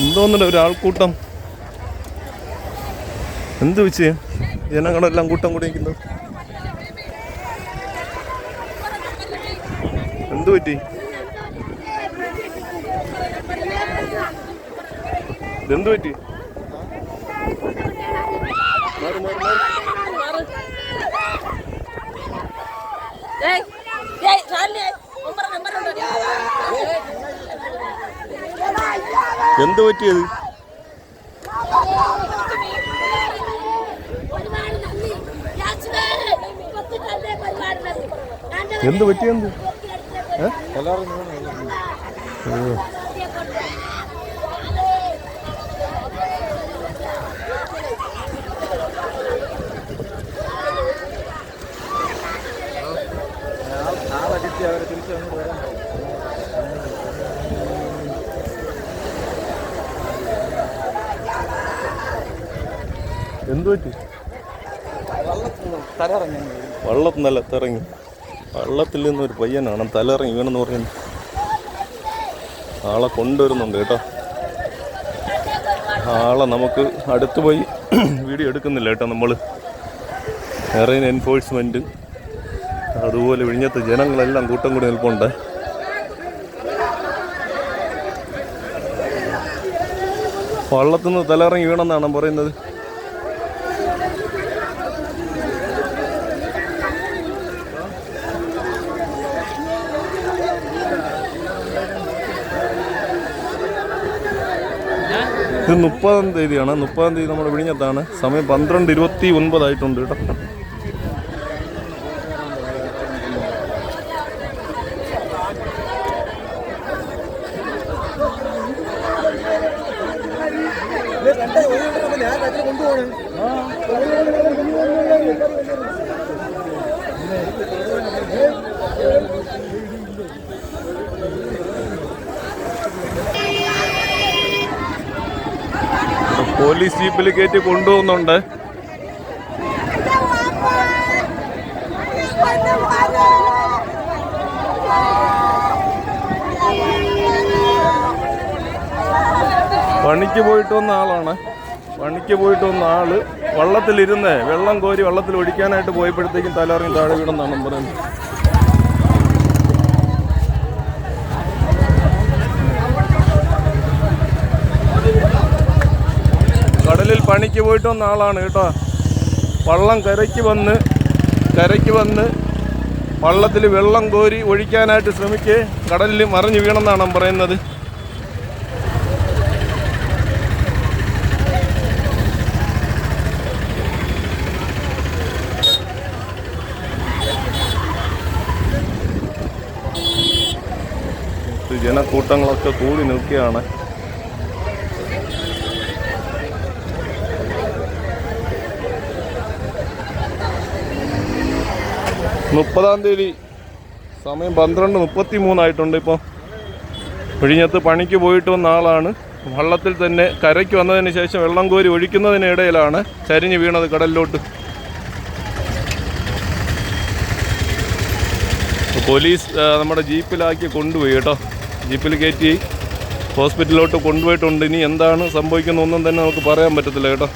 എന്തോന്നില്ല ഒരാൾക്കൂട്ടം? എന്ത് വെച്ച് ജനങ്ങളെല്ലാം കൂട്ടം കൂടി നിൽക്കുന്നത് എന്ത് പറ്റി? ഇതെന്ത് പറ്റി. ഏയ്, ഏയ്, നമ്പർ, നമ്പർ ഉണ്ടോ? എന്ത് പറ്റിയത്? എന്ത് പറ്റിയെന്ത്? ഏ? എന്ത് പറ്റി? വള്ളത്തിൽ നല്ല തിറങ്ങി വള്ളത്തിൽ നിന്നൊരു പയ്യനാണ്. തലയിറങ്ങി വീണെന്ന് പറഞ്ഞു ആളെ കൊണ്ടുവരുന്നുണ്ട് കേട്ടോ. ആളെ നമുക്ക് അടുത്ത് പോയി വീഡിയോ എടുക്കുന്നില്ല കേട്ടോ നമ്മൾ മെറൈൻ എൻഫോഴ്സ്മെന്റ് അതുപോലെ വിഴിഞ്ഞത്തെ ജനങ്ങളെല്ലാം കൂട്ടം കൂടി നിൽപ്പുണ്ട്. വള്ളത്തിൽ നിന്ന് തലയിറങ്ങി വീണെന്നാണ് പറയുന്നത്. ഇത് മുപ്പതാം തീയതിയാണ്. മുപ്പതാം തീയതി നമ്മുടെ വിഴിഞ്ഞത്താണ്. സമയം പന്ത്രണ്ട് ഇരുപത്തി ഒൻപതായിട്ടുണ്ട് കേട്ടോ. പോലീസ് ജീപ്പിൽ കയറ്റി കൊണ്ടുപോകുന്നുണ്ട്. പണിക്ക് പോയിട്ട് വന്ന ആളാണ്. പണിക്ക് പോയിട്ട് വന്ന ആൾ വള്ളത്തിലിരുന്നേ വെള്ളം കോരി വള്ളത്തിൽ ഒഴിക്കാനായിട്ട് പോയപ്പോഴത്തേക്കും തലറിഞ്ഞ് താഴെ വീണെന്നാണ് പറയുന്നത്. കടലിൽ പണിക്ക് പോയിട്ട് വന്ന ആളാണ് കേട്ടോ. വള്ളം കരയ്ക്ക് വന്ന് കരയ്ക്ക് വന്ന് വള്ളത്തിൽ വെള്ളം കോരി ഒഴിക്കാനായിട്ട് ശ്രമിക്ക്. കടലിൽ മറിഞ്ഞു വീണെന്നാണ് പറയുന്നത്. ജനക്കൂട്ടങ്ങളൊക്കെ കൂടി നിൽക്കുകയാണ്. മുപ്പതാം തീയതി സമയം പന്ത്രണ്ട് മുപ്പത്തി മൂന്നായിട്ടുണ്ട് ഇപ്പോൾ വിഴിഞ്ഞത്ത് പണിക്ക് പോയിട്ട് വന്ന ആളാണ്. വള്ളത്തിൽ തന്നെ കരയ്ക്ക് വന്നതിന് ശേഷം വെള്ളം കോരി ഒഴിക്കുന്നതിനിടയിലാണ് ചരിഞ്ഞ് വീണത് കടലിലോട്ട്. പോലീസ് നമ്മുടെ ജീപ്പിലാക്കി കൊണ്ടുപോയി കേട്ടോ. ജീപ്പിൽ കയറ്റി ഹോസ്പിറ്റലിലോട്ട് കൊണ്ടുപോയിട്ടുണ്ട്. ഇനി എന്താണ് സംഭവിക്കുന്നതൊന്നും തന്നെ നമുക്ക് പറയാൻ പറ്റത്തില്ല കേട്ടോ.